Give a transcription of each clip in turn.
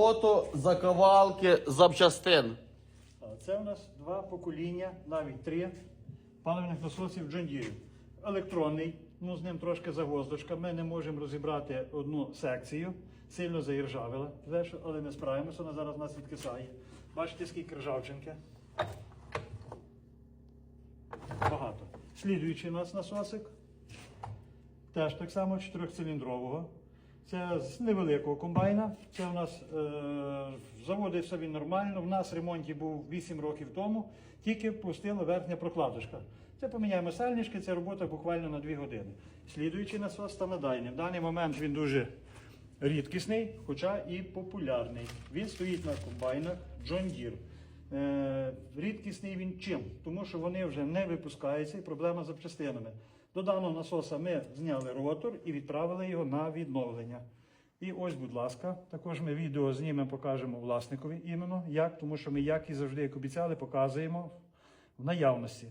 Фото заковалки запчастин. Це у нас два покоління, навіть три паливних насосів Deere. Електронний, ну з ним трошки загвоздочка. Ми не можемо розібрати одну секцію. Сильно заіржавила, але ми справимося, вона зараз нас відкисає. Бачите, скільки ржавчинки. Багато. Слідуючий у нас насосик. Теж так само чотирьохциліндрового. Це з невеликого комбайна. Це у нас е, заводився він нормально. У нас в ремонті був 8 років тому, тільки пустила верхня прокладочка. Це поміняємо сальнички, це робота буквально на 2 години. Слідуючий насос станодайний. В даний момент він дуже рідкісний, хоча і популярний. Він стоїть на комбайнах John Deere. Рідкісний він чим? Тому що вони вже не випускаються і проблема з запчастинами. До даного насоса ми зняли ротор і відправили його на відновлення. І ось, будь ласка, також ми відео знімемо, покажемо власникові іменно як, тому що ми, як і завжди, як обіцяли, показуємо в наявності.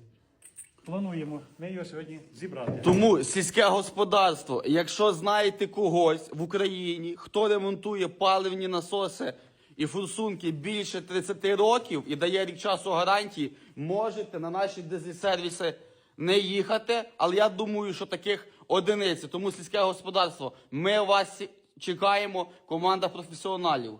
Плануємо ми його сьогодні зібрати. Тому сільське господарство, якщо знаєте когось в Україні, хто ремонтує паливні насоси і форсунки більше 30 років і дає рік часу гарантії, можете на наші дизель-сервіси не їхати. Але я думаю, що таких одиниці. Тому сільське господарство, ми вас чекаємо, команда професіоналів.